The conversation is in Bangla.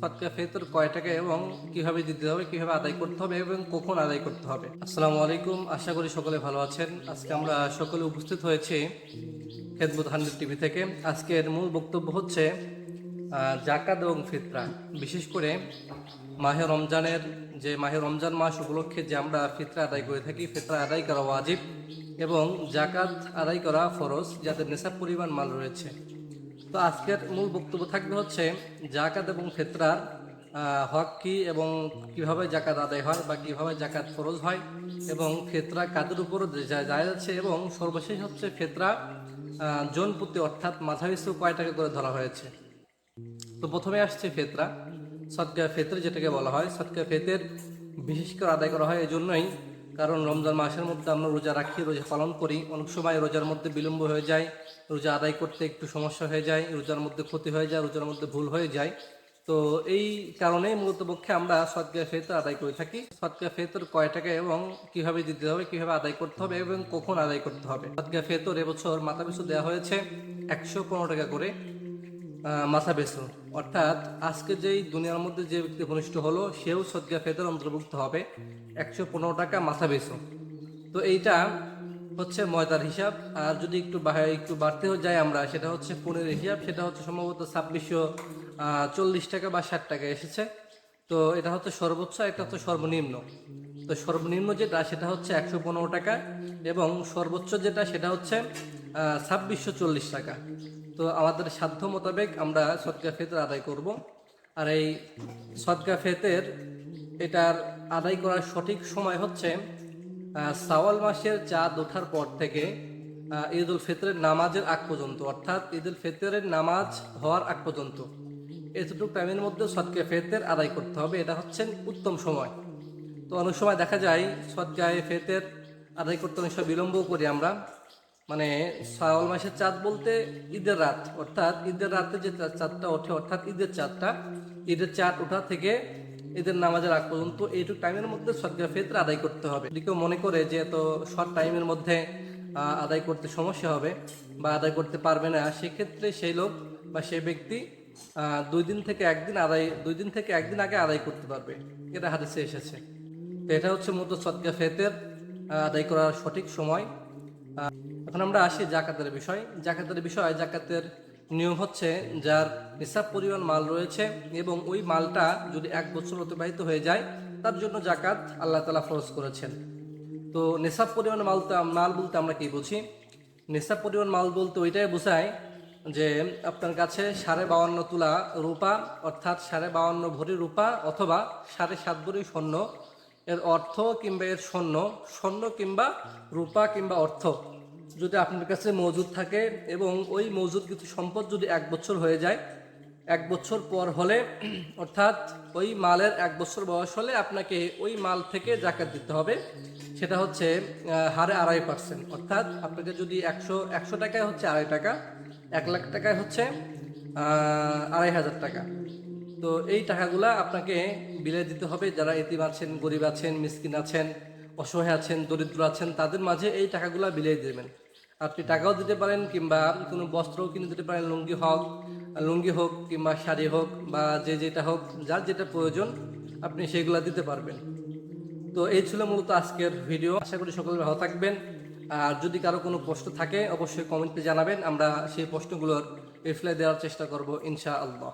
সৎকা ফেতর কয় টাকা এবং কীভাবে দিতে হবে, কীভাবে আদায় করতে হবে এবং কখন আদায় করতে হবে। আসসালামু আলাইকুম, আশা করি সকলে ভালো আছেন। আজকে আমরা সকলে উপস্থিত হয়েছি খেদমত হান্ড্রেড টিভি থেকে। আজকের মূল বক্তব্য হচ্ছে জাকাত এবং ফিতরা। বিশেষ করে মাহে রমজানের যে মাহে রমজান মাস উপলক্ষে যে আমরা ফিতরা আদায় করে থাকি, ফিতরা আদায় করা ওয়াজিব এবং জাকাত আদায় করা ফরজ যাদের নেশাব পরিমাণ মাল রয়েছে। তো আজকের মূল বক্তব্য থাকবে হচ্ছে জাকাত এবং ফেতরার হক কি এবং কীভাবে জাকাত আদায় হয় বা কীভাবে জাকাত ফরজ হয় এবং ফেতরা কাদের উপর যায় যাচ্ছে এবং সর্বশেষ হচ্ছে ফেতরা আহ, জন প্রতি অর্থাৎ মাথা পিছু কয় টাকা করে ধরা হয়েছে? তো প্রথমে আসছে ফেতরা সৎকা ফেতর যেটাকে বলা হয়। সৎকা ফেতের বিশেষ করে আদায় করা হয় এই জন্যই কারণ রমজান মাসের মধ্যে আমরা রোজা রাখি, রোজা পালন করি। অনেক সময় রোজার মধ্যে বিলম্ব হয়ে যায়, রোজা আদায় করতে একটু সমস্যা হয়ে যায়, রোজার মধ্যে ক্ষতি হয়ে যায়, রোজার মধ্যে ভুল হয়ে যায়। তো এই কারণেই মূলত পক্ষে আমরা সৎকা ফেতর আদায় করে থাকি। সৎকা ফেতর কয় টাকা এবং কীভাবে দিতে হবে, কীভাবে আদায় করতে হবে এবং কখন আদায় করতে হবে? সৎকা ফেতর এবছর মাথা পিছু দেওয়া হয়েছে একশো পনেরো টাকা করে। বেসন অর্থাৎ আজকে যেই দুনিয়ার মধ্যে যে ব্যক্তি ঘনিষ্ঠ হলো, সেও সদকা ফেতর অন্তর্ভুক্ত হবে। একশো পনেরো টাকা মাথা বেসন তো এইটা হচ্ছে ময়দার হিসাব। আর যদি একটু একটু বাড়তেও যাই আমরা, সেটা হচ্ছে পনেরো হিসাব। সেটা হচ্ছে সম্ভবত ছাব্বিশশো চল্লিশ টাকা বা ষাট টাকা এসেছে। তো এটা হচ্ছে সর্বোচ্চ এটা হচ্ছে সর্বনিম্ন। তো সর্বনিম্ন যেটা, সেটা হচ্ছে একশো পনেরো টাকা এবং সর্বোচ্চ যেটা, সেটা হচ্ছে ছাব্বিশশো চল্লিশ টাকা। তো আমাদের সাধ্য মোতাবেক আমরা সদকা ফেতের আদায় করব। আর এই সদকা ফেতের, এটার আদায় করার সঠিক সময় হচ্ছে সাওয়াল মাসের চাঁদ ওঠার পর থেকে ঈদ উল ফিতরের নামাজের আগ পর্যন্ত, অর্থাৎ ঈদ উল ফিতরের নামাজ হওয়ার আগ পর্যন্ত। এতটুকু টাইমের মধ্যে সদকা ফেতের আদায় করতে হবে, এটা হচ্ছে উত্তম সময়। তো অনেক সময় দেখা যায় সদকায় ফেতের আদায় করতে অনেক সময় বিলম্বও করি আমরা। মানে শ্রাবণ মাসের চাঁদ বলতে ঈদের রাত, অর্থাৎ ঈদের রাতে যে চাঁদটা ওঠে, অর্থাৎ ঈদের চাঁদটা, ঈদের চাঁদ ওঠা থেকে ঈদের নামাজের আগ পর্যন্ত এইটুকু টাইমের মধ্যে সদকা ফেতর আদায় করতে হবে। যদি কেউ মনে করে যে এত শর্ট টাইমের মধ্যে আদায় করতে সমস্যা হবে বা আদায় করতে পারবে না, সেক্ষেত্রে সেই লোক বা সেই ব্যক্তি দুই দিন থেকে একদিন আদায়, দুই দিন থেকে একদিন আগে আদায় করতে পারবে। এটা হাদিসে এসেছে। তো এটা হচ্ছে মূলত সদকা ফেতের আদায় করার সঠিক সময়। এখন আমরা আসি জাকাতের বিষয়। জাকাতের বিষয়, জাকাতের নিয়ম হচ্ছে যার নিসাব পরিমাণ মাল রয়েছে এবং ওই মালটা যদি এক বছর অতিবাহিত হয়ে যায়, তার জন্য জাকাত আল্লাহ তালা ফরজ করেছেন। তো নিসাব পরিমাণ মাল তো মাল বলতে আমরা কি বুঝি? নিসাব পরিমাণ মাল বলতে ওইটাই বোঝায় যে আপনার কাছে সাড়ে বাউান্ন তুলা রূপা, অর্থাৎ সাড়ে বাউান্ন ভরি রূপা অথবা সাড়ে সাত ভরি স্বর্ণ এর অর্থ কিংবা এর স্বর্ণ স্বর্ণ কিংবা রূপা কিংবা অর্থ যদি আপনার কাছে মজুদ থাকে এবং ওই মজুদ কিছু সম্পদ যদি এক বছর হয়ে যায়, এক বছর পর হলে, অর্থাৎ ওই মালের এক বছর বয়স হলে আপনাকে ওই মাল থেকে জাকাত দিতে হবে। সেটা হচ্ছে হারে আড়াই পার্সেন্ট। অর্থাৎ আপনাকে যদি একশো একশো টাকায় হচ্ছে আড়াই টাকা, এক লাখ টাকায় হচ্ছে আড়াই হাজার টাকা। তো এই টাকাগুলা আপনাকে বিলে দিতে হবে। যারা এতিম আছেন, গরিব আছেন, মিসকিন আছেন, অসহায় আছেন, দরিদ্র আছেন, তাদের মাঝে এই টাকাগুলা বিলিয়ে দেবেন। আপনি টাকাও দিতে পারেন কিংবা কোনো বস্ত্রও কিনে দিতে পারেন, লুঙ্গি হোক লুঙ্গি হোক কিংবা শাড়ি হোক বা যে যেটা হোক, যার যেটা প্রয়োজন, আপনি সেগুলা দিতে পারবেন। তো এই ছিল মূলত আজকের ভিডিও। আশা করি সকলে ভালো থাকবেন। আর যদি কারও কোনো প্রশ্ন থাকে, অবশ্যই কমেন্টে জানাবেন। আমরা সেই প্রশ্নগুলোর রিপ্লাই দেওয়ার চেষ্টা করব ইনশা আল্লাহ